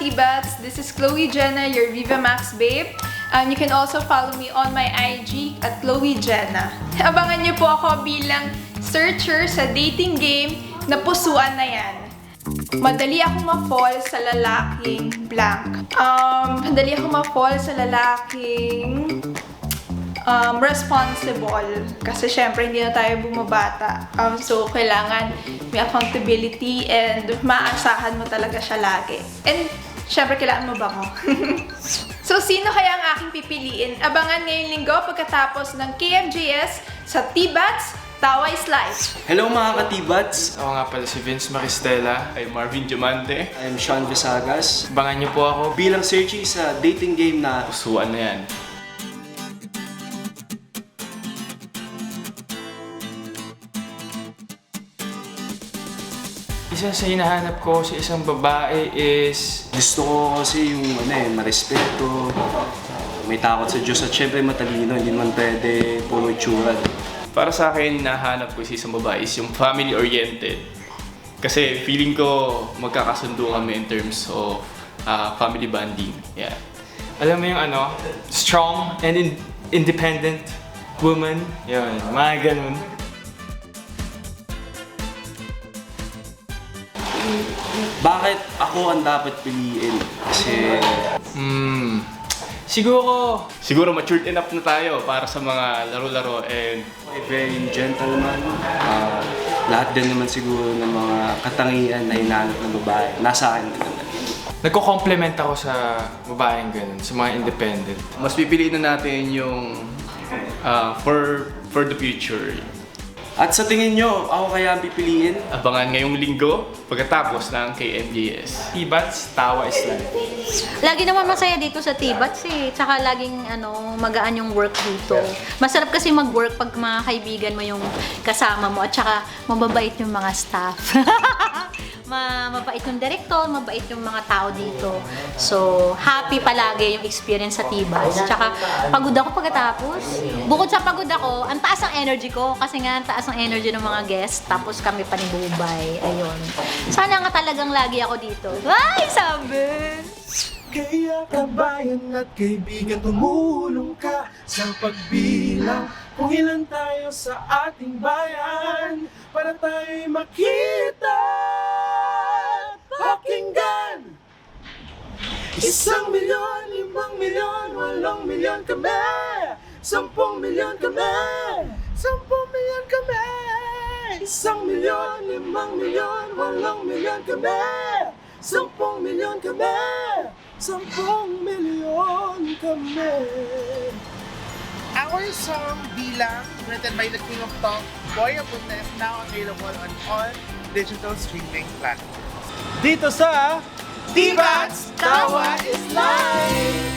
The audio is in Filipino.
Tibats! This is Chloe Jenna, your Viva Max babe. Um, you can also follow me on my IG at Chloe Jenna. Abangan niyo po ako bilang searcher sa dating game na pusuan na yan. Madali akong ma-fall sa lalaking blank. Um, madali akong ma-fall sa lalaking um, responsible. Kasi syempre, hindi na tayo bumabata. Um, so, kailangan may accountability and maasahan mo talaga siya lagi. And, syempre, kailangan mo ba ko? so, sino kaya ang aking pipiliin? Abangan ngayong linggo pagkatapos ng KMJS sa T-Bats Tawa is Life. Hello mga katibats! Ako nga pala si Vince Maristela. Ay Marvin Diamante. I'm Sean Visagas. Abangan niyo po ako. Bilang searchy sa dating game na Pusuan na yan. Isa sa hinahanap ko sa isang babae is... gusto ko kasi yung ano eh, marespeto, may takot sa Diyos at syempre matalino, hindi naman pwede puro itsura. Para sa akin, nahanap ko si isang babae is yung family-oriented. Kasi feeling ko magkakasundo kami in terms of ah, family bonding. Yeah. Alam mo yung ano? Strong and in- independent woman. Yun, mga ganun. Bakit ako ang dapat piliin? Kasi Hmm. Siguro, Siguro matured enough na tayo para sa mga laro-laro and very gentleman. Ah, lahat din naman siguro ng mga katangian na hinahanap ng babae. Nasa akin din naman. nagko-compliment ako sa babaeng ganun, sa mga independent. mas pipiliin na natin yung ah, for for the future. At sa tingin nyo, ako kaya ang pipiliin? Abangan ngayong linggo pagkatapos ng KMGS. T-Bats, tawa is life. Lagi naman masaya dito sa Tibats eh. Tsaka laging ano, magaan yung work dito. Masarap kasi mag-work pag mga kaibigan mo yung kasama mo at tsaka mababait yung mga staff. Ma mabait yung director, mabait yung mga tao dito. So, happy palagi yung experience sa Tibats. Tsaka pagod ako pagkatapos. Bukod sa pagod ako, ang taas ang energy ko kasi nga ang taas ang energy ng mga guests. Tapos kami panibubay. Ayun. Sana nga talagang lagi ako dito. Ay, sabi! Kaya kabayan at kaibigan tumulong ka sa pagbilang Kung ilan tayo sa ating bayan Para tayo'y makita Isang milyon, limang milyon, walong milyon kami. Sampung milyon kami. Sampung milyon kami. Isang milyon, limang milyon, walong milyon kami. Sampung milyon kami. Sampung milyon kami. Our song Bilang, written by the King of Talk, Boy Abunda, is now available on all digital streaming platforms. Dito sa Vivat Dawa is live!